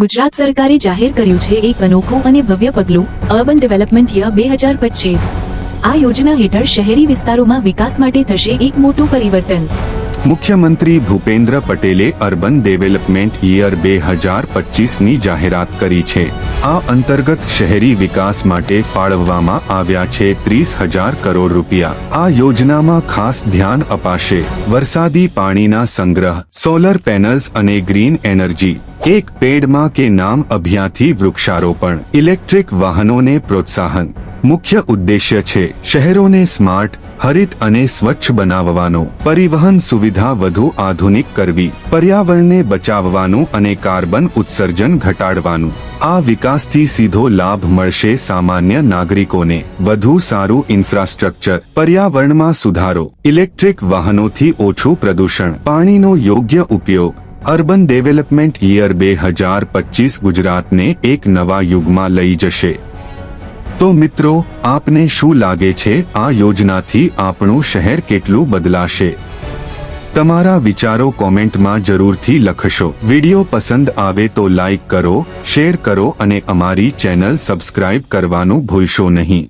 ગુજરાત સરકારે જાહેર કર્યું છે એક અનોખું અને ભવ્ય પગલું, અર્બન ડેવલપમેન્ટ યર બે હજાર પચીસ આ યોજના હેઠળ શહેરી વિસ્તારોમાં વિકાસ માટે થશે એક મોટું પરિવર્તન. મુખ્યમંત્રી ભૂપેન્દ્ર પટેલે અર્બન ડેવલપમેન્ટ યર બે હજાર પચીસની જાહેરાત કરી છે. આ અંતર્ગત શહેરી વિકાસ માટે ફાળવવામાં આવ્યા છે ત્રીસ હજાર કરોડ રૂપિયા. આ યોજનામાં ખાસ ધ્યાન અપાશે વરસાદી પાણીના સંગ્રહ, સોલર પેનલ્સ અને ગ્રીન એનર્જી એક પેડમાં કે નામ અભિયાનથી વૃક્ષારોપણ, ઇલેક્ટ્રિક વાહનોને પ્રોત્સાહન. મુખ્ય ઉદ્દેશ્ય છે શહેરોને સ્માર્ટ, હરિત અને સ્વચ્છ બનાવવાનો. પરિવહન સુવિધા વધુ આધુનિક કરવી. પર્યાવરણને બચાવવાનું અને કાર્બન ઉત્સર્જન ઘટાડવાનું. આ વિકાસથી સીધો લાભ મળશે સામાન્ય નાગરિકોને. વધુ સારું ઇન્ફ્રાસ્ટ્રક્ચર. પર્યાવરણમાં સુધારો. ઇલેક્ટ્રિક વાહનોથી ઓછું પ્રદૂષણ. પાણીનો યોગ્ય ઉપયોગ. અર્બન ડેવલપમેન્ટ યર બે હજાર પચીસ ગુજરાતને એક નવા યુગમાં લઈ જશે. તો મિત્રો, આપને શું લાગે છે? આ યોજનાથી આપણું શહેર કેટલું બદલાશે? તમારા વિચારો કોમેન્ટમાં જરૂરથી લખશો. વિડિયો પસંદ આવે તો લાઈક કરો, શેર કરો અને અમારી ચેનલ સબસ્ક્રાઇબ કરવાનું ભૂલશો નહીં.